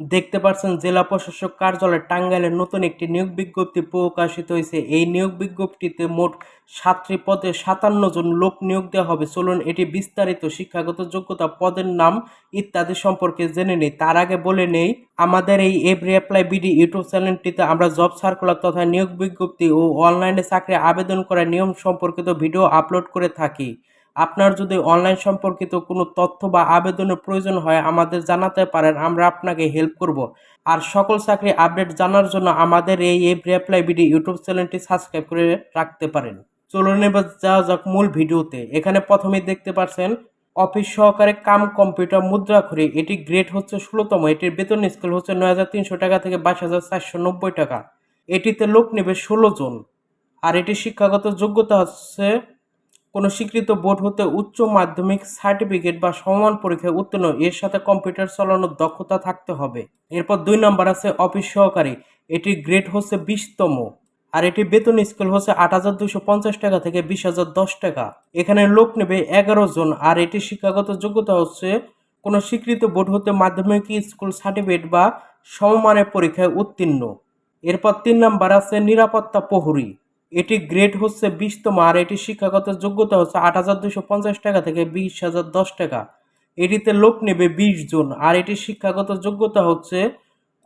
দেখতে পাচ্ছেন জেলা প্রশাসক কার্যালয় টাঙ্গাইলের নতুন একটি নিয়োগ বিজ্ঞপ্তি প্রকাশিত হয়েছে। এই নিয়োগ বিজ্ঞপ্তিতে মোট সাতটি পদে সাতান্ন জন লোক নিয়োগ দেওয়া হবে। চলুন, এটি বিস্তারিত শিক্ষাগত যোগ্যতা, পদের নাম ইত্যাদি সম্পর্কে জেনে নেই। তার আগে বলে নেই, আমাদের এই এভরি অ্যাপ্লাই বিডি ইউটিউব চ্যানেলটিতে আমরা জব সার্কুলার তথা নিয়োগ বিজ্ঞপ্তি ও অনলাইনে চাকরি আবেদন করার নিয়ম সম্পর্কিত ভিডিও আপলোড করে থাকি। আপনার যদি অনলাইন সম্পর্কিত কোনো তথ্য বা আবেদনের প্রয়োজন হয়, আমাদের জানাতে পারেন, আমরা আপনাকে হেল্প করব। আর সকল চাকরি আপডেট জানার জন্য আমাদের এই এভরি অ্যাপ্লাই বিডি ইউটিউব চ্যানেলটি সাবস্ক্রাইব করে রাখতে পারেন। চলুন এবার যাওয়া যাক মূল ভিডিওতে। এখানে প্রথমেই দেখতে পাচ্ছেন, অফিস সহকারে কাম কম্পিউটার মুদ্রাক্ষরী এটি গ্রেড হচ্ছে ষোলোতম, এটির বেতন স্কেল হচ্ছে নয় হাজার তিনশো টাকা থেকে বাইশ হাজার চারশো নব্বই টাকা। এটিতে লোক নেবে ষোলো জন। আর এটি শিক্ষাগত যোগ্যতা হচ্ছে কোনো স্বীকৃত বোর্ড হতে উচ্চ মাধ্যমিক সার্টিফিকেট বা সমমান পরীক্ষায় উত্তীর্ণ, এর সাথে কম্পিউটার চালানোর দক্ষতা থাকতে হবে। এরপর দুই নম্বর আছে অফিস সহকারী। এটির গ্রেড হচ্ছে বিশতম আর এটি বেতন স্কেল হচ্ছে আট হাজার দুশো পঞ্চাশ টাকা থেকে বিশ হাজার দশ টাকা। এখানে লোক নেবে এগারো জন আর এটি শিক্ষাগত যোগ্যতা হচ্ছে কোনো স্বীকৃত বোর্ড হতে মাধ্যমিক স্কুল সার্টিফিকেট বা সমমানের পরীক্ষায় উত্তীর্ণ। এরপর তিন নাম্বার আছে নিরাপত্তা প্রহরী। এটি গ্রেড হচ্ছে বিশতম আর এটি শিক্ষাগত যোগ্যতা হচ্ছে আট হাজার দুশো পঞ্চাশ টাকা থেকে বিশ হাজার দশ টাকা। এটিতে লোক নেবে বিশ জন। আর এটি শিক্ষাগত যোগ্যতা হচ্ছে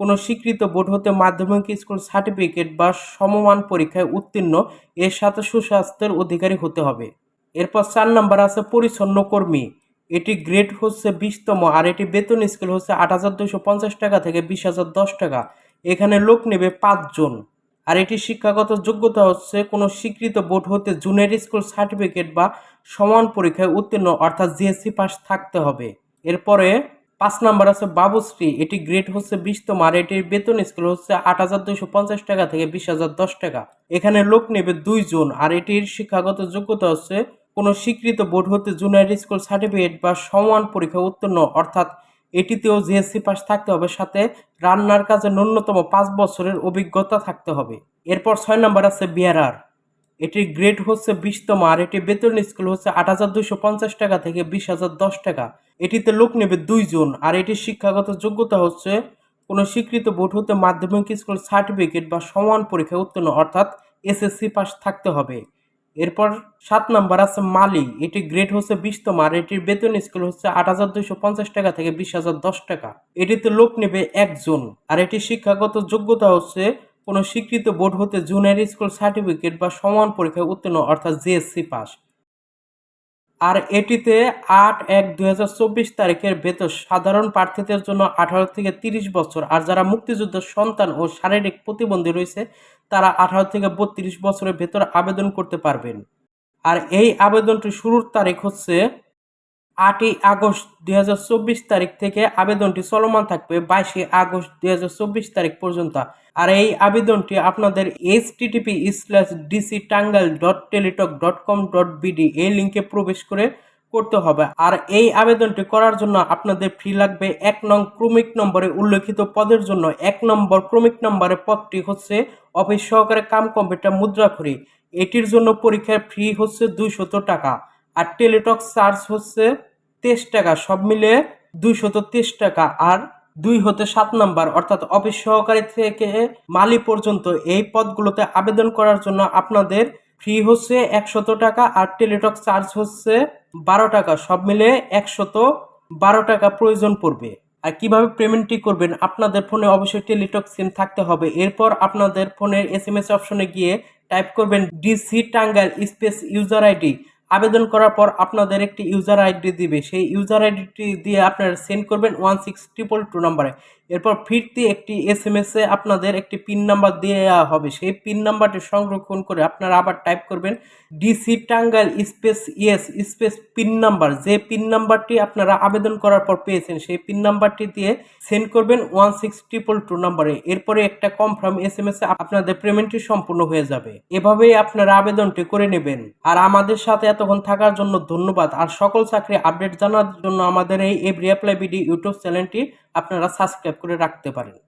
কোনো স্বীকৃত বোর্ড হতে মাধ্যমিক স্কুল সার্টিফিকেট বা সমমান পরীক্ষায় উত্তীর্ণ। এর সাথে সুস্বাস্থ্যের অধিকারী হতে হবে। এরপর চার নম্বর আছে পরিচ্ছন্ন কর্মী। এটি গ্রেড হচ্ছে বিশতম আর এটি বেতন স্কেল হচ্ছে আট হাজার দুশো পঞ্চাশ টাকা থেকে বিশ হাজার দশ টাকা। এখানে লোক নেবে পাঁচজন আর এটি শিক্ষাগত যোগ্যতা হচ্ছে কোনো স্বীকৃত বোর্ড হতে জুনিয়র স্কুল সার্টিফিকেট বা সমান পরীক্ষায় উত্তীর্ণ, অর্থাৎ জিএসসি পাস থাকতে হবে। এরপরে পাঁচ নাম্বার আছে বাবুশ্রী, এটি গ্রেড হচ্ছে বিশতম আর এটির বেতন স্কেল হচ্ছে আট হাজার দুইশো পঞ্চাশ টাকা থেকে বিশ হাজার দশ টাকা। এখানে লোক নেবে দুইজন আর এটির শিক্ষাগত যোগ্যতা হচ্ছে কোনো স্বীকৃত বোর্ড হতে জুনিয়র স্কুল সার্টিফিকেট বা সমান পরীক্ষা উত্তীর্ণ, অর্থাৎ এটিতেও জিএসসি পাস থাকতে হবে, সাথে রান্নার কাজে ন্যূনতম পাঁচ বছরের অভিজ্ঞতা থাকতে হবে। এরপর ছয় নম্বর আছে বিয়ারার এটির গ্রেড হচ্ছে বিশতম আর এটি বেতন স্কুল হচ্ছে আট হাজার দুইশো পঞ্চাশ টাকা থেকে বিশ হাজার দশ টাকা। এটিতে লোক নেবে দুইজন আর এটির শিক্ষাগত যোগ্যতা হচ্ছে কোনো স্বীকৃত বোর্ড হতে মাধ্যমিক স্কুল সার্টিফিকেট বা সমান পরীক্ষায় উত্তীর্ণ, অর্থাৎ এসএসসি পাস থাকতে হবে। এরপর সাত নাম্বার আছে মালি। এটি গ্রেড হচ্ছে বিশতম আর এটির বেতন স্কেল হচ্ছে আট হাজার দুইশো পঞ্চাশ টাকা থেকে বিশ হাজার দশ টাকা। এটিতে লোক নেবে একজন। আর এটির শিক্ষাগত যোগ্যতা হচ্ছে কোনো স্বীকৃত বোর্ড হতে জুনিয়র স্কুল সার্টিফিকেট বা সমান পরীক্ষায় উত্তীর্ণ, অর্থাৎ জিএসসি পাস আর এটিতে আট এক দুই তারিখের বেতন সাধারণ প্রার্থীদের জন্য আঠারো থেকে তিরিশ বছর আর যারা মুক্তিযুদ্ধের সন্তান ও শারীরিক প্রতিবন্ধী রয়েছে, তারা আঠারো থেকে বত্রিশ বছরের ভেতর আবেদন করতে পারবেন। আর এই আবেদনটি শুরুর তারিখ হচ্ছে আটই আগস্ট দুই হাজার চব্বিশ তারিখ থেকে আবেদনটি চলমান থাকবে বাইশে আগস্ট দুই হাজার চব্বিশ তারিখ পর্যন্ত। আর এই আবেদনটি আপনাদের http slash DC Tangail dot Teletalk dot com dot BD এই লিঙ্কে প্রবেশ করে করতে হবে। আর এই আবেদনটি করার জন্য আপনাদের ফি লাগবে এক নং ক্রমিক নম্বরে উল্লেখিত পদের জন্য। এক নম্বর ক্রমিক নম্বরের পদটি হচ্ছে অফিস সহকারে কাম কম্পিউটার মুদ্রাক্ষরী। এটির জন্য পরীক্ষার ফি হচ্ছে দুইশত টাকা। আর টেলিটক চার্জ হচ্ছে তেইশ টাকা, সব মিলে দুইশত তেইশ টাকা। আর দুই হতে সাত নাম্বার, অর্থাৎ অফিস সহকারী থেকে মালি পর্যন্ত এই পদগুলোতে আবেদন করার জন্য আপনাদের ফি হচ্ছে একশত টাকা আর টেলিটক চার্জ হচ্ছে বারো টাকা। সব মিলে একশত বারো টাকা প্রয়োজন পড়বে। আর কীভাবে পেমেন্টটি করবেন আপনাদের ফোনে অবশ্যই টেলিটক সিম থাকতে হবে। এরপর আপনাদের ফোনের এস এম এস অপশনে গিয়ে টাইপ করবেন DC Tangail space user ID. আবেদন করার পর আপনাদের একটি ইউজার আইডি দিবে। সেই ইউজার আইডিটি দিয়ে আপনারা সেন্ড করবেন ওয়ান সিক্স ট্রিপল টু নাম্বারে এরপর ফিরতি একটি এস এম এসে আপনাদের একটি পিন নাম্বার দেওয়া হবে। সেই পিন নাম্বারটি সংরক্ষণ করে আপনারা আবার টাইপ করবেন DC Tangail space yes space pin number যে পিন নাম্বারটি আপনারা আবেদন করার পর পেয়েছেন, সেই পিন নাম্বারটি দিয়ে সেন্ড করবেন ওয়ান সিক্স ট্রিপল টু নাম্বারে এরপরে একটা কনফার্ম এস এম এসে আপনাদের পেমেন্টটি সম্পূর্ণ হয়ে যাবে। এভাবেই আপনারা আবেদনটি করে নেবেন। আর আমাদের সাথে এতক্ষণ থাকার জন্য ধন্যবাদ। আর সকল চাকরি আপডেট জানার জন্য আমাদের এই এভরি অ্যাপ্লাই বিডি ইউটিউব চ্যানেলটি আপনারা সাবস্ক্রাইব করে রাখতে পারেন।